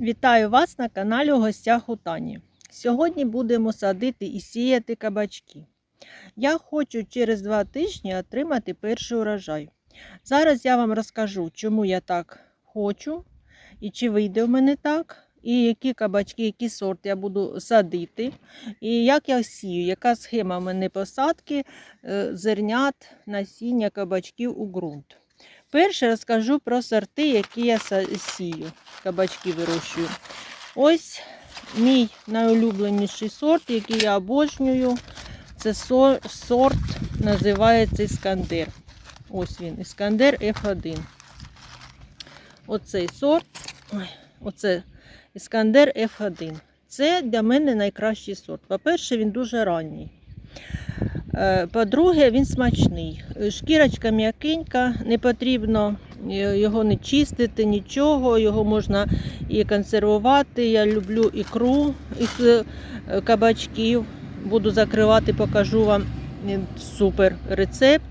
Вітаю вас на каналі у гостях у Тані. Сьогодні будемо садити і сіяти кабачки. Я хочу через два тижні отримати перший урожай. Зараз я вам розкажу, чому я так хочу, і чи вийде в мене так, і які кабачки, який сорт я буду садити, і як я сію, яка схема в мене посадки е, зернят насіння кабачків у ґрунт. Перше розкажу про сорти, які я сію, кабачки вирощую. Ось мій найулюбленіший сорт, який я обожнюю. Це сорт, називається Іскандер. Ось він, Іскандер F1. Оцей сорт, оце Іскандер F1. Це для мене найкращий сорт. По-перше, він дуже ранній. Е, По-друге, він смачний. Шкірочка м'якенька, не потрібно е, його не чистити, нічого. Його можна і консервувати. Я люблю ікру із е, кабачків. Буду закривати, покажу вам супер рецепт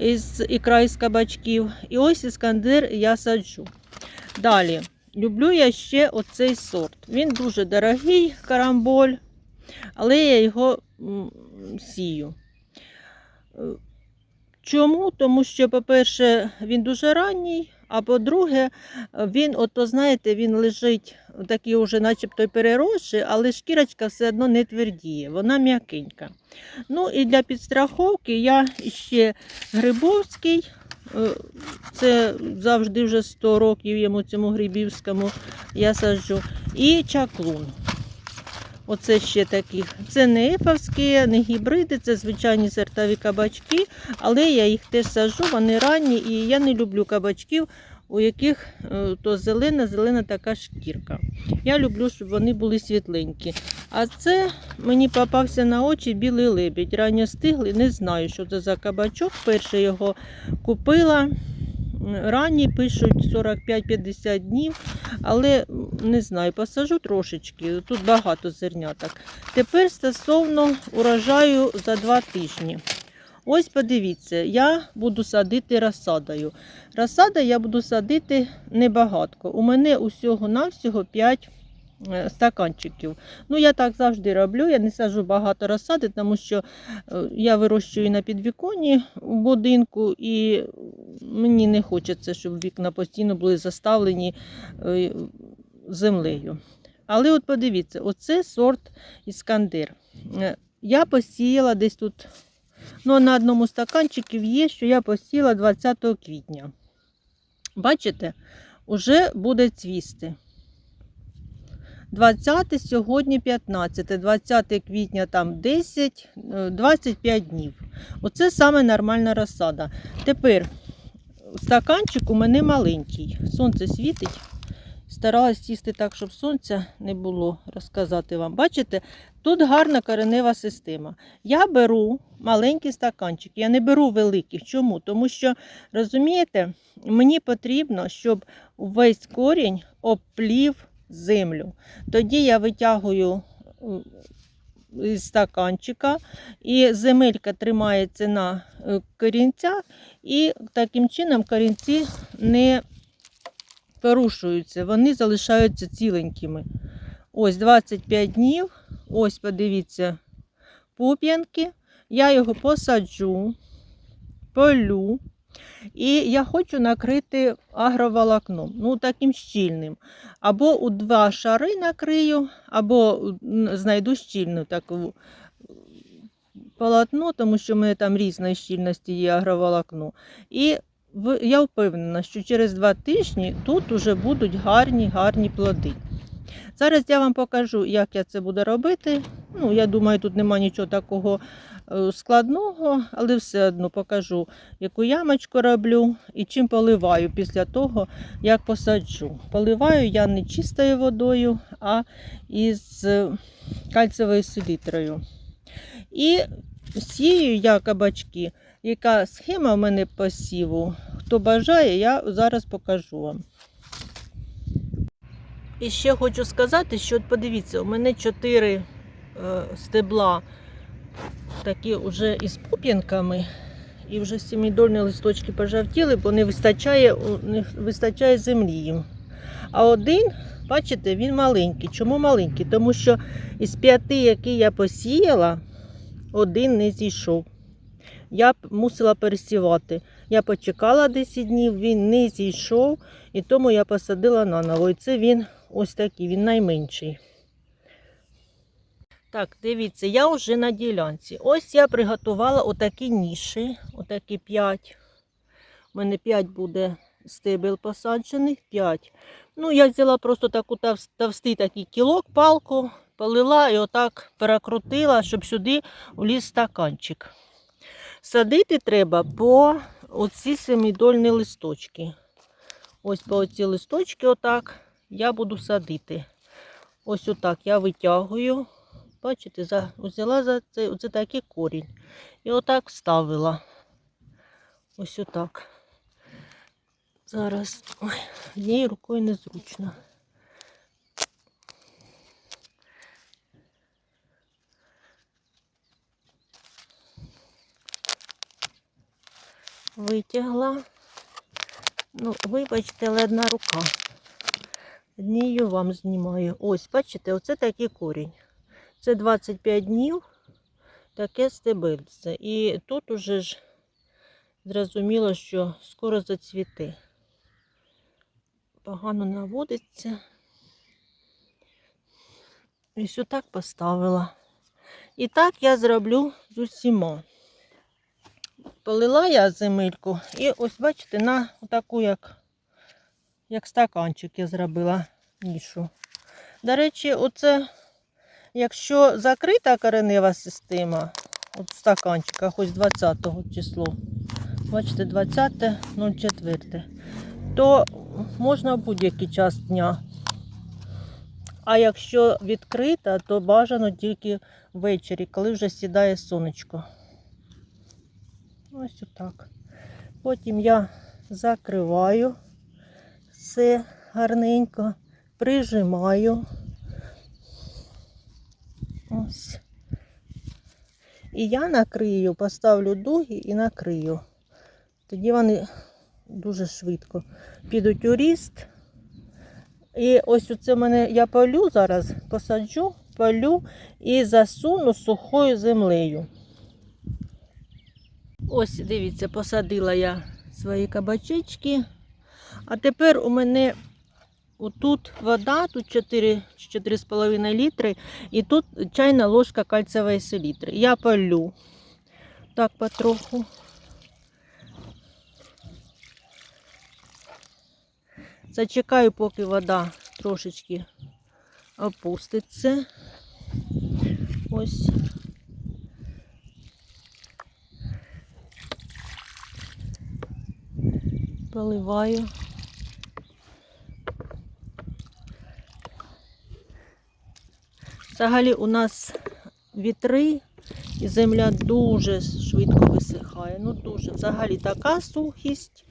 із ікра із кабачків. І ось іскандер я саджу. Далі. Люблю я ще оцей сорт. Він дуже дорогий, карамболь, але я його сію. Е, Чому? Тому що, по-перше, він дуже ранній, а по-друге, він, ото, знаєте, він лежить такий уже начебто переросший, але шкірочка все одно не твердіє, вона м'якенька. Ну і для підстраховки я ще Грибовський, е, це завжди вже 100 років йому цьому Грибівському я саджу, і чаклун. Оце ще такі. Це не ефовські, не гібриди, це звичайні сортові кабачки, але я їх теж саджу, вони ранні, і я не люблю кабачків, у яких е, то зелена, зелена така шкірка. Я люблю, щоб вони були світленькі. А це мені попався на очі білий лебідь. Ранньо стиглий, не знаю, що це за кабачок. Перше його купила. Ранні пишуть 45-50 днів, але не знаю, посажу трошечки. Тут багато зерняток. Тепер стосовно урожаю за два тижні. Ось подивіться, я буду садити розсадою. Розсада я буду садити небагатко. У мене усього-навсього 5 е, стаканчиків. Ну, я так завжди роблю. Я не саджу багато розсади, тому що е, я вирощую на підвіконні в будинку, і мені не хочеться, щоб вікна постійно були заставлені е, землею. Але от подивіться, оце сорт Іскандер. Е, Я посіяла десь тут, ну, на одному стаканчику є, що я посіяла 20 квітня. Бачите, уже буде цвісти. 20 сьогодні 15, 20 квітня там 10, е, 25 днів. Оце саме нормальна розсада. Тепер стаканчик у мене маленький. Сонце світить. Старалась сісти так, щоб сонця не було, розказати вам. Бачите, тут гарна коренева система. Я беру маленький стаканчик, я не беру великих. Чому? Тому що, розумієте, мені потрібно, щоб весь корінь оплів землю. Тоді я витягую м, із стаканчика, і земелька тримається на е, корінцях, і таким чином корінці не порушуються, вони залишаються ціленькими. Ось 25 днів. Ось, подивіться, пуп'янки. Я його посаджу, полю. І я хочу накрити агроволокном, ну таким щільним. Або у два шари накрию, або знайду щільну таку полотно, тому що в мене там різної щільності є агроволокно. І я впевнена, що через два тижні тут вже будуть гарні, гарні плоди. Зараз я вам покажу, як я це буду робити. Ну, я думаю, тут нема нічого такого е, складного, але все одно покажу, яку ямочку роблю і чим поливаю після того, як посаджу. Поливаю я не чистою водою, а із е, кальцевою селітрою. І сію я кабачки. Яка схема в мене посіву? Хто бажає, я зараз покажу вам. І ще хочу сказати, що подивіться, у мене чотири е, стебла такі вже із пуп'янками. І вже сімідольні листочки пожовтіли, бо не вистачає, не вистачає землі їм. А один Бачите, він маленький. Чому маленький? Тому що із п'яти, які я посіяла, один не зійшов. Я мусила пересівати. Я почекала 10 днів, він не зійшов, і тому я посадила наново. І це він ось такий, він найменший. Так, дивіться, я вже на ділянці. Ось я приготувала отакі ніші, отакі 5. У мене 5 буде стебел посаджених, 5. Ну, я взяла просто таку товстий такий кілок, палку, полила і отак перекрутила, щоб сюди вліз стаканчик. Садити треба по оці семидольні листочки. Ось по оці листочки, отак, я буду садити. Ось отак я витягую. Бачите, за, взяла за це, оце такий корінь. І отак вставила. Ось отак. Зараз ой, однією рукою незручно. Витягла. Ну, вибачте, але одна рука. Однією вам знімаю. Ось, бачите, оце такий корінь. Це 25 днів, таке стебельце. І тут уже ж зрозуміло, що скоро зацвіте. Погано наводиться. І ось так поставила. І так я зроблю з усіма. Полила я земельку і ось бачите, на таку, як, як стаканчик я зробила нішу. До речі, оце, якщо закрита коренева система, от в стаканчиках, ось 20 число, бачите, 20.04, то можна в будь-який час дня. А якщо відкрита, то бажано тільки ввечері, коли вже сідає сонечко. Ось отак. Потім я закриваю все гарненько, прижимаю. Ось. І я накрию, поставлю дуги і накрию. Тоді вони дуже швидко підуть у ріст. І ось оце мене я полю зараз, посаджу, полю і засуну сухою землею. Ось, дивіться, посадила я свої кабачечки. А тепер у мене отут вода, тут 4-4,5 літри, і тут чайна ложка кальцевої селітри. Я полю так потроху. Зачекаю, поки вода трошечки опуститься. Ось. Поливаю. Взагалі у нас вітри і земля дуже швидко висихає. Ну дуже. Взагалі така сухість,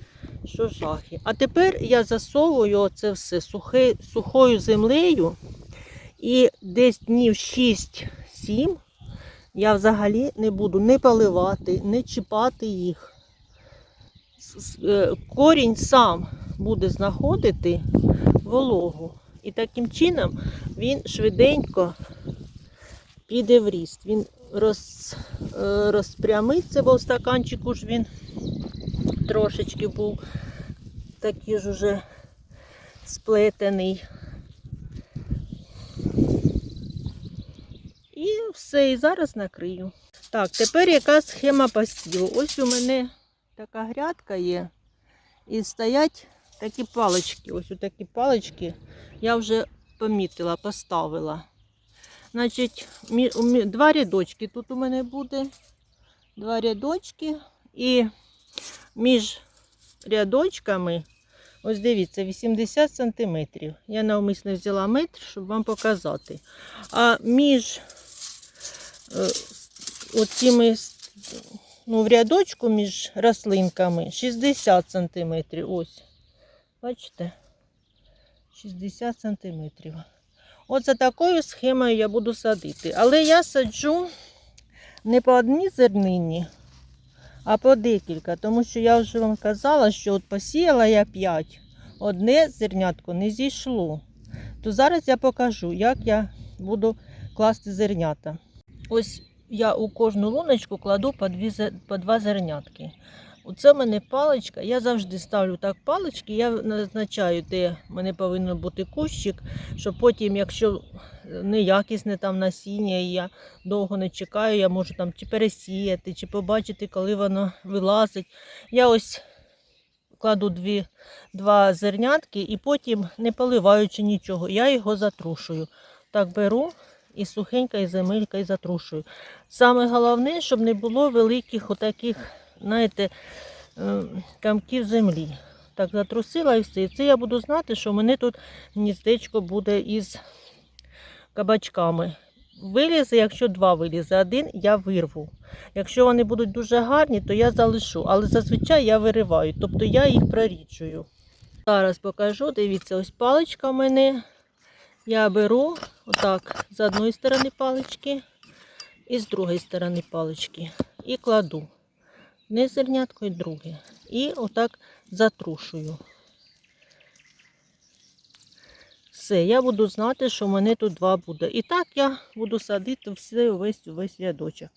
що жахи. А тепер я засовую це все сухе, сухою землею. І десь днів 6-7 я взагалі не буду не поливати, не чіпати їх. Е, Корінь сам буде знаходити вологу. І таким чином він швиденько піде в ріст. Він роз, е, розпрямиться, бо в стаканчику ж він трошечки був такий ж уже сплетений. І все, і зараз накрию. Так, тепер яка схема посіву? Ось у мене така грядка є. І стоять такі палички. Ось такі палички я вже помітила, поставила. Значить, два рядочки тут у мене буде. Два рядочки. І між рядочками, ось дивіться, 80 сантиметрів. Я навмисно взяла метр, щоб вам показати. А між е, оціми, ну, в рядочку між рослинками 60 сантиметрів. Ось. Бачите? 60 сантиметрів. За такою схемою я буду садити. Але я саджу не по одній зернині, а по декілька. Тому що я вже вам казала, що от посіяла я 5. Одне зернятко не зійшло. То зараз я покажу, як я буду класти зернята. Ось я у кожну луночку кладу по, дві, по два зернятки. Оце в мене паличка. Я завжди ставлю так палички, я назначаю, де в мене повинен бути кущик, щоб потім, якщо неякісне там насіння, і я довго не чекаю, я можу там чи пересіяти, чи побачити, коли воно вилазить. Я ось кладу дві, два зернятки і потім, не поливаючи нічого, я його затрушую. Так беру і сухенька, і земелька, і затрушую. Саме головне, щоб не було великих отаких, знаєте, е, камків землі. Так затрусила і все. І це я буду знати, що в мене тут гніздечко буде із кабачками. Вилізе, якщо два вилізе, один я вирву. Якщо вони будуть дуже гарні, то я залишу, але зазвичай я вириваю, тобто я їх проріджую. Зараз покажу, дивіться, ось паличка в мене. Я беру отак з одної сторони палички і з другої сторони палички. І кладу. Не і друге. І отак затрушую. Все, я буду знати, що в мене тут два буде. І так я буду садити все, весь, весь рядочок.